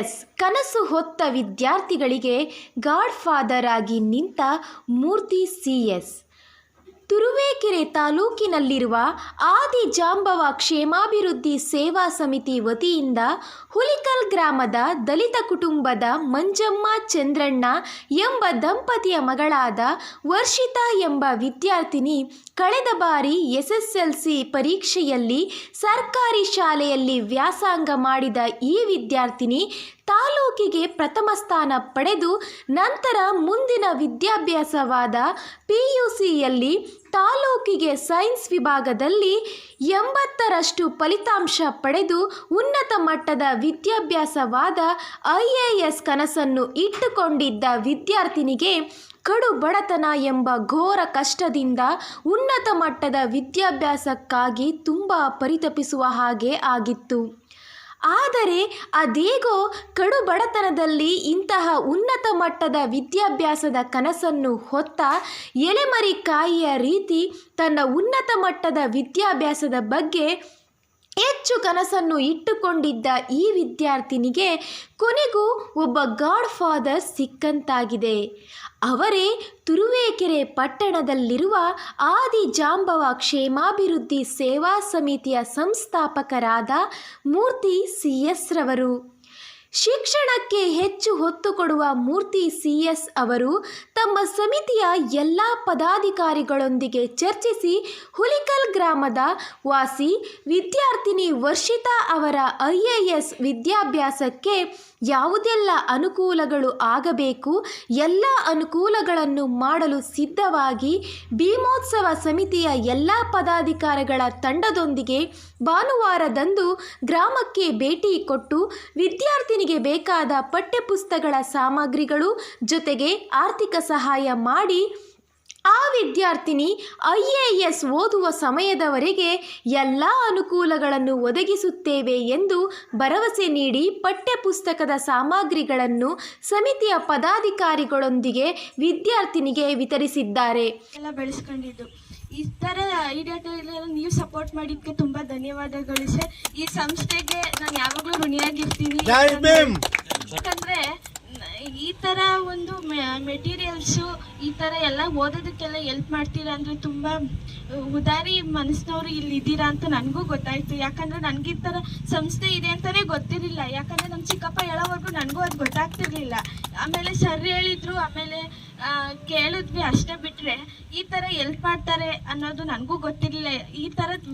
S. ಕನಸು ಹೊತ್ತ ವಿದ್ಯಾರ್ಥಿಗಳಿಗೆ ಗಾಡ್ ಫಾದರ್ ಆಗಿ ನಿಂತ ಮೂರ್ತಿ ಸಿ ಎಸ್. ತುರುವೇಕೆರೆ ತಾಲೂಕಿನಲ್ಲಿರುವ ಆದಿ ಜಾಂಬವ ಕ್ಷೇಮಾಭಿವೃದ್ಧಿ ಸೇವಾ ಸಮಿತಿ ವತಿಯಿಂದ ಹುಲಿಕಲ್ ಗ್ರಾಮದ ದಲಿತ ಕುಟುಂಬದ ಮಂಜಮ್ಮ ಚಂದ್ರಣ್ಣ ಎಂಬ ದಂಪತಿಯ ಮಗಳಾದ ವರ್ಷಿತಾ ಎಂಬ ವಿದ್ಯಾರ್ಥಿನಿ ಕಳೆದ ಬಾರಿ ಎಸ್ಎಸ್ಎಲ್ಸಿ ಪರೀಕ್ಷೆಯಲ್ಲಿ ಸರ್ಕಾರಿ ಶಾಲೆಯಲ್ಲಿ ವ್ಯಾಸಂಗ ಮಾಡಿದ ಈ ವಿದ್ಯಾರ್ಥಿನಿ ತಾಲೂಕಿಗೆ ಪ್ರಥಮ ಸ್ಥಾನ ಪಡೆದು ನಂತರ ಮುಂದಿನ ವಿದ್ಯಾಭ್ಯಾಸವಾದ ಪಿ ಯು ಸಿಯಲ್ಲಿ ತಾಲೂಕಿಗೆ ಸೈನ್ಸ್ ವಿಭಾಗದಲ್ಲಿ ಎಂಬತ್ತರಷ್ಟು ಫಲಿತಾಂಶ ಪಡೆದು ಉನ್ನತ ಮಟ್ಟದ ವಿದ್ಯಾಭ್ಯಾಸವಾದ ಐ ಎ ಎಸ್ ಕನಸನ್ನು ಇಟ್ಟುಕೊಂಡಿದ್ದ ವಿದ್ಯಾರ್ಥಿನಿಗೆ ಕಡು ಬಡತನ ಎಂಬ ಘೋರ ಕಷ್ಟದಿಂದ ಉನ್ನತ ಮಟ್ಟದ ವಿದ್ಯಾಭ್ಯಾಸಕ್ಕಾಗಿ ತುಂಬ ಪರಿತಪಿಸುವ ಹಾಗೆ ಆಗಿತ್ತು. ಆದರೆ ಅದೇಗೋ ಕಡು ಬಡತನದಲ್ಲಿ ಇಂತಹ ಉನ್ನತ ಮಟ್ಟದ ವಿದ್ಯಾಭ್ಯಾಸದ ಕನಸನ್ನು ಹೊತ್ತ ಎಲೆಮರಿಕಾಯಿಯ ರೀತಿ ತನ್ನ ಉನ್ನತ ಮಟ್ಟದ ವಿದ್ಯಾಭ್ಯಾಸದ ಬಗ್ಗೆ ಹೆಚ್ಚು ಕನಸನ್ನು ಇಟ್ಟುಕೊಂಡಿದ್ದ ಈ ವಿದ್ಯಾರ್ಥಿನಿಗೆ ಕೊನೆಗೂ ಒಬ್ಬ ಗಾಡ್ ಫಾದರ್ ಸಿಕ್ಕಂತಾಗಿದೆ. ಅವರೇ ತುರುವೇಕೆರೆ ಪಟ್ಟಣದಲ್ಲಿರುವ ಆದಿ ಜಾಂಬವ ಕ್ಷೇಮಾಭಿವೃದ್ಧಿ ಸೇವಾ ಸಮಿತಿಯ ಸಂಸ್ಥಾಪಕರಾದ ಮೂರ್ತಿ ಸಿ ಎಸ್ ರವರು. ಶಿಕ್ಷಣಕ್ಕೆ ಹೆಚ್ಚು ಹೊತ್ತು ಕೊಡುವ ಮೂರ್ತಿ ಸಿ ಎಸ್ ಅವರು ತಮ್ಮ ಸಮಿತಿಯ ಎಲ್ಲ ಪದಾಧಿಕಾರಿಗಳೊಂದಿಗೆ ಚರ್ಚಿಸಿ ಹುಲಿಕಲ್ ಗ್ರಾಮದ ವಾಸಿ ವಿದ್ಯಾರ್ಥಿನಿ ವರ್ಷಿತಾ ಅವರ ಐ ಎ ಎಸ್ ವಿದ್ಯಾಭ್ಯಾಸಕ್ಕೆ ಯಾವುದೆಲ್ಲ ಅನುಕೂಲಗಳು ಆಗಬೇಕು, ಎಲ್ಲ ಅನುಕೂಲಗಳನ್ನು ಮಾಡಲು ಸಿದ್ಧವಾಗಿ ಭೀಮೋತ್ಸವ ಸಮಿತಿಯ ಎಲ್ಲ ಪದಾಧಿಕಾರಿಗಳ ತಂಡದೊಂದಿಗೆ ಭಾನುವಾರದಂದು ಗ್ರಾಮಕ್ಕೆ ಭೇಟಿ ಕೊಟ್ಟು ವಿದ್ಯಾರ್ಥಿನಿಗೆ ಬೇಕಾದ ಪಠ್ಯಪುಸ್ತಕಗಳ ಸಾಮಗ್ರಿಗಳು ಜೊತೆಗೆ ಆರ್ಥಿಕ ಸಹಾಯ ಮಾಡಿ ಆ ವಿದ್ಯಾರ್ಥಿನಿ ಐ ಎ ಎಸ್ ಓದುವ ಸಮಯದವರೆಗೆ ಎಲ್ಲ ಅನುಕೂಲಗಳನ್ನು ಒದಗಿಸುತ್ತೇವೆ ಎಂದು ಭರವಸೆ ನೀಡಿ ಪಠ್ಯಪುಸ್ತಕದ ಸಾಮಗ್ರಿಗಳನ್ನು ಸಮಿತಿಯ ಪದಾಧಿಕಾರಿಗಳೊಂದಿಗೆ ವಿದ್ಯಾರ್ಥಿನಿಗೆ ವಿತರಿಸಿದ್ದಾರೆ. ಎಲ್ಲ ಬೆಳೆಸ್ಕೊಂಡಿದ್ದು. ಈ ಥರ ಐಡಿಯಾಗಳೆಲ್ಲ ನೀವು ಸಪೋರ್ಟ್ ಮಾಡಿದ್ದಕ್ಕೆ ತುಂಬ ಧನ್ಯವಾದಗಳು ಸರ್. ಈ ಸಂಸ್ಥೆಗೆ ನಾನು ಯಾವಾಗಲೂ ಋಣಿಯಾಗಿರ್ತೀನಿ. ಈ ಥರ ಒಂದು ಮೆಟೀರಿಯಲ್ಸು ಈ ಥರ ಎಲ್ಲ ಓದೋದಕ್ಕೆಲ್ಲ ಎಲ್ಪ್ ಮಾಡ್ತೀರಾ ಅಂದ್ರೆ ತುಂಬ ಉದಾರಿ ಮನಸ್ಸಿನವರು ಇಲ್ಲಿ ಇದ್ದೀರಾ ಅಂತ ನನಗೂ ಗೊತ್ತಾಯಿತು. ಯಾಕಂದರೆ ನನಗೆ ಈ ಥರ ಸಂಸ್ಥೆ ಇದೆ ಅಂತಲೇ ಗೊತ್ತಿರಲಿಲ್ಲ. ಯಾಕಂದರೆ ನಮ್ಮ ಚಿಕ್ಕಪ್ಪ ಹೇಳೋವರೆಗೂ ನನಗೂ ಅದು ಗೊತ್ತಾಗ್ತಿರ್ಲಿಲ್ಲ. ಆಮೇಲೆ ಸರ್ ಹೇಳಿದ್ರು, ಆಮೇಲೆ ಕೇಳಿದ್ವಿ ಅಷ್ಟೇ ಬಿಟ್ಟರೆ ಈ ಥರ ಎಲ್ಪ್ ಮಾಡ್ತಾರೆ ಅನ್ನೋದು ನನಗೂ ಗೊತ್ತಿರಲಿಲ್ಲ. ಈ ಥರದ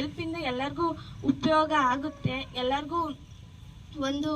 ಎಲ್ಪಿಂದ ಎಲ್ಲರಿಗೂ ಉಪಯೋಗ ಆಗುತ್ತೆ. ಎಲ್ಲರಿಗೂ ಒಂದು